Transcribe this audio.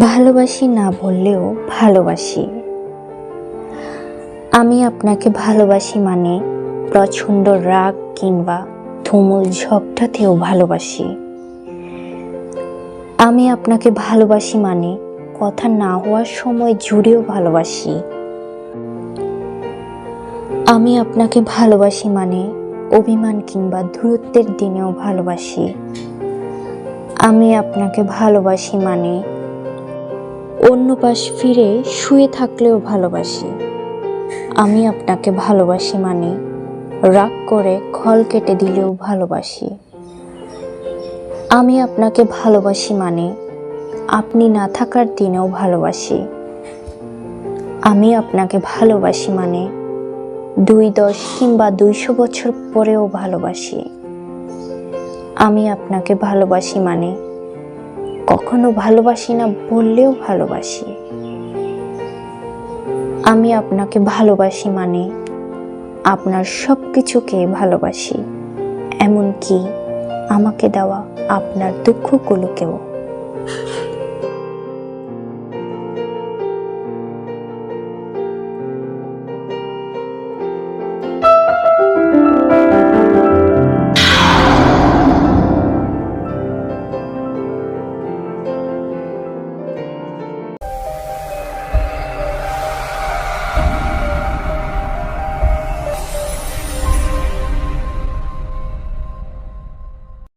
ভালোবাসি না বললেও ভালোবাসি। আমি আপনাকে ভালোবাসি মানে প্রচণ্ড রাগ কিংবা তুমুল ঝগড়াতেও ভালোবাসি। আমি আপনাকে ভালোবাসি মানে কথা না হওয়ার সময় জুড়েও ভালোবাসি। আমি আপনাকে ভালোবাসি মানে অভিমান কিংবা দূরত্বের দিনেও ভালোবাসি। আমি আপনাকে ভালোবাসি মানে অন্য পাশ ফিরে শুয়ে থাকলেও ভালোবাসি। আমি আপনাকে ভালোবাসি মানে রাগ করে খল কেটে দিলেও ভালোবাসি। আমি আপনাকে ভালোবাসি মানে আপনি না থাকার দিনেও ভালোবাসি। আমি আপনাকে ভালোবাসি মানে দুই দশ কিংবা দুইশো বছর পরেও ভালোবাসি। আমি আপনাকে ভালোবাসি মানে কখনো ভালোবাসি না বললেও ভালোবাসি। আমি আপনাকে ভালোবাসি মানে আপনার সব কিছুকে ভালোবাসি, এমনকি আমাকে দেওয়া আপনার দুঃখগুলোকেও।